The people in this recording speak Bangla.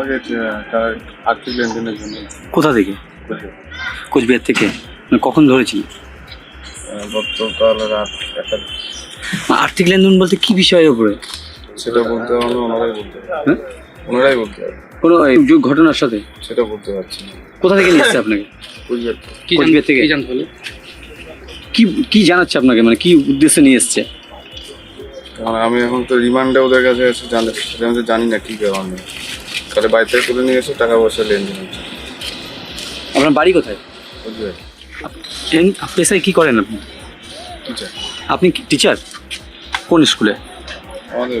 আমাকে আর্থিক লেনদেনের জন্য। কোথা থেকে? কোচবিহার। থেকে? মানে কখন ধরেছিল? গতকাল রাত একটা। আর্থিক লেনদেন বলতে কি বিষয়ের উপরে? সেটা বলতে পারব ওনারাই বলতে হ্যাঁ? ওনারাই বলতে পারবে কোনো যুগ ঘটনার সাথে? সেটা বলতে পারছি না। কোথা থেকে নিয়ে এসছে আপনাকে? কোচবিহার থেকে। কি কি জানাচ্ছে আপনাকে? মানে কি উদ্দেশ্যে নিয়ে এসছে? কারণ আমি এখন তো রিমান্ডে ওদের কাছে এসে জানতে সেটা আমি তো জানি না কি কারণে তাহলে বাড়ি থেকে তুলে নিয়ে এসে টাকা পয়সা লেনদেন হচ্ছে। আপনার বাড়ি কোথায়? পেশায় কি করেন আপনি? টিচার আপনি টিচার কোন স্কুলে? আমাদের